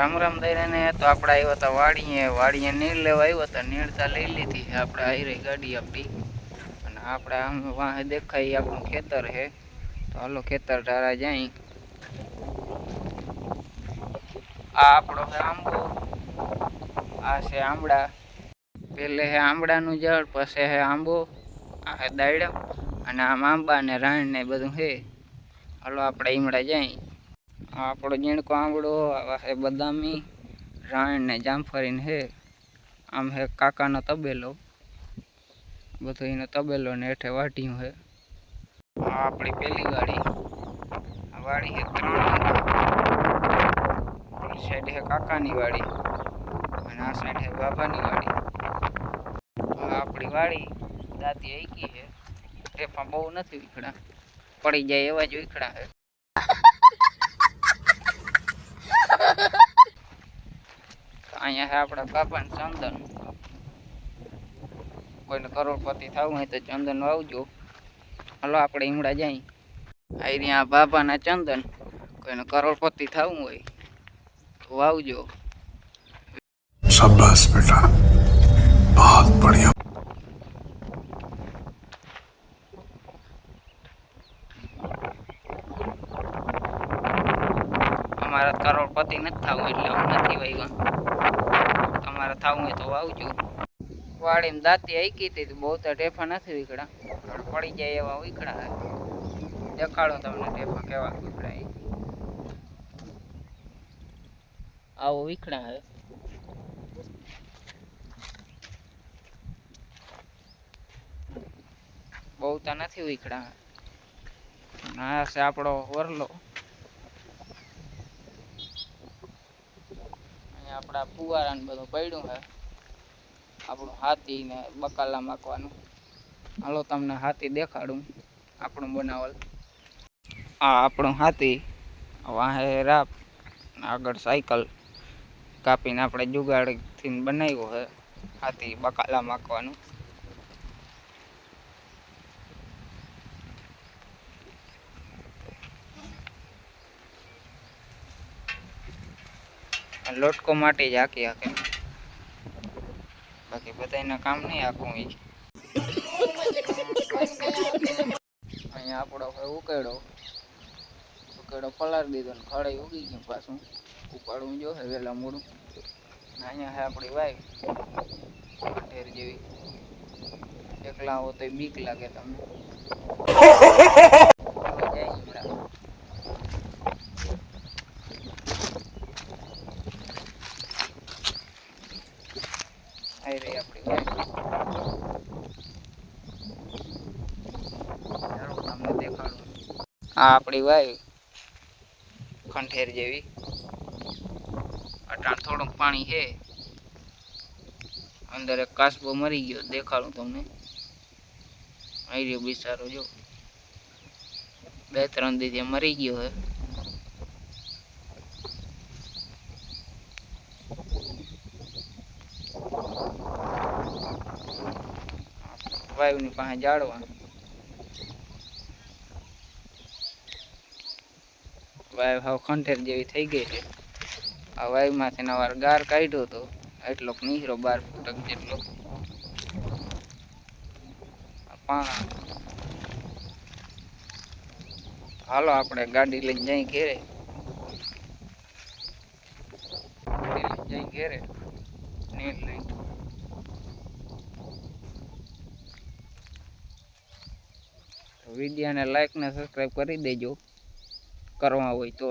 રામ રામ દઈને તો આપણે આવ્યા હતા વાડીએ. વાડીએ નીર લેવા આવ્યા હતા. નીરતા લઈ લીધી. છે આપણે આવી રહી ગાડી આપણી અને આપણે આમ વાહે દેખાય આપણું ખેતર છે. તો હાલો ખેતર ધારા જાય. આ આપણો આંબો. આ છે આંબળા. પેલે છે આંબળાનું ઝાડ પછી છે આંબો. આ છે દાયડા. અને આમ આંબા ને રાણ ને બધું છે. હાલો આપણે ઈમડા જાય. આપણો જીણકો આંબળો હે બદામી, રાણ ને જામફળી ને હે. આમ હે કાકાનો તબેલો. બધો એનો તબેલો ને હેઠે વાઢ્યું હે. આપણી પેલી વાડી. વાડી છે ત્રણ સાઈડ હે કાકાની વાડી અને આ સાઈડ હે બાબાની વાડી. આપણી વાડી દાંતી આઈકી છે ટેફા બહુ નથી વિખડા. પડી જાય એવા જ વિખડા છે અહીંયા છે આપણા બાપા ને ચંદન. કોઈને કરોડપતિ થવું હોય તો ચંદન વાવજો. હલો આપણે હિમડા જઈ. આવી રહ્યા બાપાના ચંદન. કોઈને કરોડપતિ થવું હોય તો આવજો શાબાશ બેટા. બહુત બઢિયા. અમારા કરોડપતિ નથી થવું એટલે હું નથી વાગ્યો થવું હોય તો આવજો વાડીમાં દાંતી આઈકી હતી બહુ તો ટેફા નથી વીકડા પણ પડી જાય એવા વીકડા દેખાડો તમને ટેફા કેવા વીકડા આવો વીકડા હવે બહુ તો નથી વીકડા આ છે આપણો વરલો. અહીંયા આપણા ફુવારા ને બધું પડ્યું છે. આપણું હાથી ને બકાલા માખવાનું. હાલો તમને હાથી દેખાડું, આપણું બનાવલ. આ આપણું હાથી વાહે રાપ આગળ સાયકલ કાપીને આપણે જુગાડથી બનાવ્યું છે. હાથી બકાલા માખવાનું. લોટકો માટે જ હાકી હાકે. બાકી બધાયના કામ નહીં આખું એ અહીંયા આપણો હવે ઉકેડો ઉકેડો પલાળી દીધો ને ખડાઈ ઉગી ગયું પાછું. ઉપાડવું જો હે વહેલા મોડું. અહીંયા હે આપણી વાઈફ. ઢેર જેવી. એકલા આવો તો બીક લાગે તમને ચાલો જય હિંગળા. આવી રહી આપણી વાઈફ ચાલો તમને દેખાડું આ આપણી વાઈફ ખંઠેર જેવી. અટાણ થોડુંક પાણી છે. અંદર એક કાસબો મરી ગયો. દેખાડું તમને. આવી રહ્યો બિચારો જો. બે ત્રણ દીધી મરી ગયો હે. વાયુની પાસે જાળવા. વાયુ હાવ ખંઠેર જેવી થઈ ગઈ છે. આ વાયુમાંથી નવાર ગાર કાઢ્યો હતો એટલો નીકળો બાર ફૂટક જેટલો. હાલો, આપણે ગાડી લઈને જઈ ઘેરે. જઈ ઘેરે. નીર વિડીયોને લાઈક ને સબસ્ક્રાઈબ કરી દેજો. કરવા હોય તો